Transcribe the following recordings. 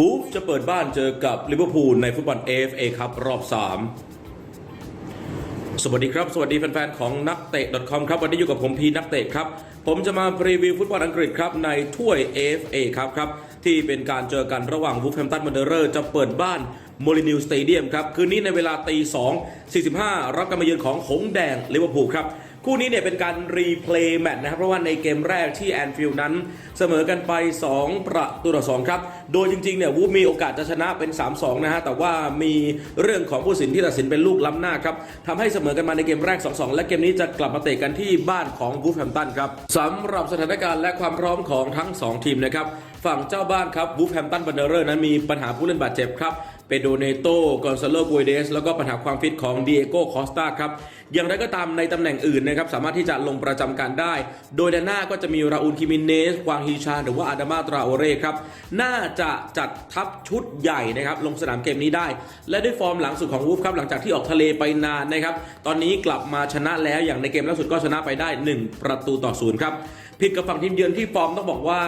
บูฟจะเปิดบ้านเจอกับลิเวอร์พูลในฟุตบอล AFA ครับรอบ 3 สวัสดีครับ สวัสดีแฟนๆ ของนักเตะ .com ครับ วันนี้อยู่กับผมพีนักเตะครับ ผมจะมารีวิวฟุตบอลอังกฤษครับ ในถ้วย AFA ครับครับ ที่เป็นการเจอกันระหว่างวูฟแฮมตันมันเดอร์จะเปิดบ้านโมลินิวสเตเดียมครับ คืนนี้ในเวลาตี2 45 รับการมาเยือนของหงแดงลิเวอร์พูลครับ คู่นี้เนี่ยเป็นการรีเพลย์แมตช์นะครับ เพราะว่าในเกมแรกที่แอนฟิลด์นั้น เสมอกันไป 2 ประตูต่อ2ครับ โดยจริงๆเนี่ยวูฟมีโอกาสจะชนะเป็น 3-2 นะฮะ แต่ว่ามีเรื่องของผู้สินที่ตัดสินเป็นลูกล้ำหน้าครับทำให้เสมอกันมาในเกมแรก 2-2 และเกมนี้จะกลับมาเตะกันที่บ้านของวูฟแฮมตันครับสำหรับสถานการณ์และความพร้อมของทั้ง 2 ทีมนะครับฝั่งเจ้าบ้านครับวูฟแฮมตันบันเดอร์นั้นมีปัญหาผู้เล่นบาดเจ็บครับ เปโดเนโตกอนซาโลกุยเดส แล้วก็ปัญหาความฟิตของดิเอโกคอสตาครับ อย่างไรก็ตามในตำแหน่งอื่นนะครับ สามารถที่จะลงประจำการได้ โดยด้านหน้าก็จะมีราอูลคิมินเนส ควางฮีชา หรือว่าอาดามาตราโอเร่ครับ น่าจะจัดทัพชุดใหญ่นะครับ ลงสนามเกมนี้ได้ และด้วยฟอร์มหลังสุดของวูฟครับ หลังจากที่ออกทะเลไปนานนะครับ ตอนนี้กลับมาชนะแล้วอย่างในเกมล่าสุดก็ชนะไปได้ 1 ประตูต่อศูนย์ครับ ผิดกับฝั่งทีมเยือนที่ฟอร์มต้องบอกว่า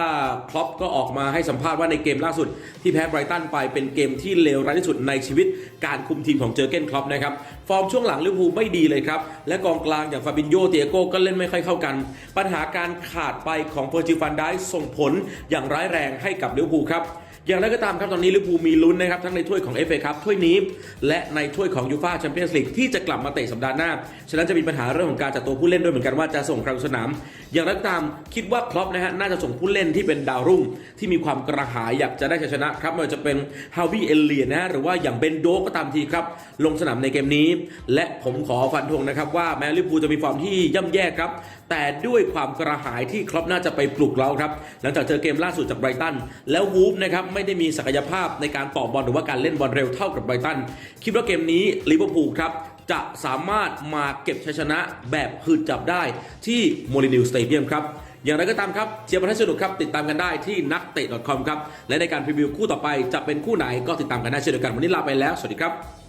คล็อปก็ออกมาให้สัมภาษณ์ว่าในเกมล่าสุด ที่แพ้ไบรตันไปเป็นเกมที่เลวร้ายที่สุดในชีวิตการคุมทีมของเจอเกนคล็อปนะครับฟอร์มช่วงหลังลิเวอร์พูลไม่ดีเลยครับ และกองกลางอย่างฟาบินโยเตียโกก็เล่นไม่ค่อยเข้ากัน ปัญหาการขาดไปของเฟอร์จิฟันได้ส่งผลอย่างร้ายแรงให้กับลิเวอร์พูลครับ อย่างไรก็ตามครับตอนนี้ลิเวอร์พูลมีลุ้นนะครับทั้งในถ้วยของ FA ครับถ้วยนี้ และในถ้วยของยูฟ่าแชมเปี้ยนส์ลีกที่จะกลับมาเตะสัปดาห์หน้า ฉะนั้นจะมีปัญหาเรื่องของการจัดตัวผู้เล่นด้วยเหมือนกันว่าจะส่งใครลงสนาม อย่างไรก็ตามคิดว่าครอปนะฮะน่าจะส่งผู้เล่นที่เป็นดาวรุ่ง ที่มีความกระหายอยากจะได้ชัยชนะครับไม่ว่าจะเป็นฮาวิเอเลียนะฮะหรือว่าอย่างเบนโดก็ตามทีครับลงสนามในเกมนี้ และผมขอฟันธงนะครับว่าแม้ลิเวอร์พูลจะมีฟอร์มที่ย่ำแย่ครับ แต่ด้วยความกระหายที่ครอปน่าจะไปปลุกเราครับ หลังจากเจอเกมล่าสุดจากไบรตัน แล้ววูฟนะครับไม่ได้มีศักยภาพในการต่อบอลหรือว่าการเล่นบอลเร็วเท่ากับไบรตัน คิดว่าเกมนี้ลิเวอร์พูลครับจะสามารถมาเก็บชัยชนะแบบหืดจับได้ที่โมลินิวสเตเดียมครับอย่างไรก็ตามครับเชียร์บอลให้สนุกครับ ติดตามกันได้ที่นักเตะ .com ครับ และในการพรีวิวคู่ต่อไปจะเป็นคู่ไหนก็ติดตามกันได้เช่นเดียวกัน วันนี้ลาไปแล้ว สวัสดีครับ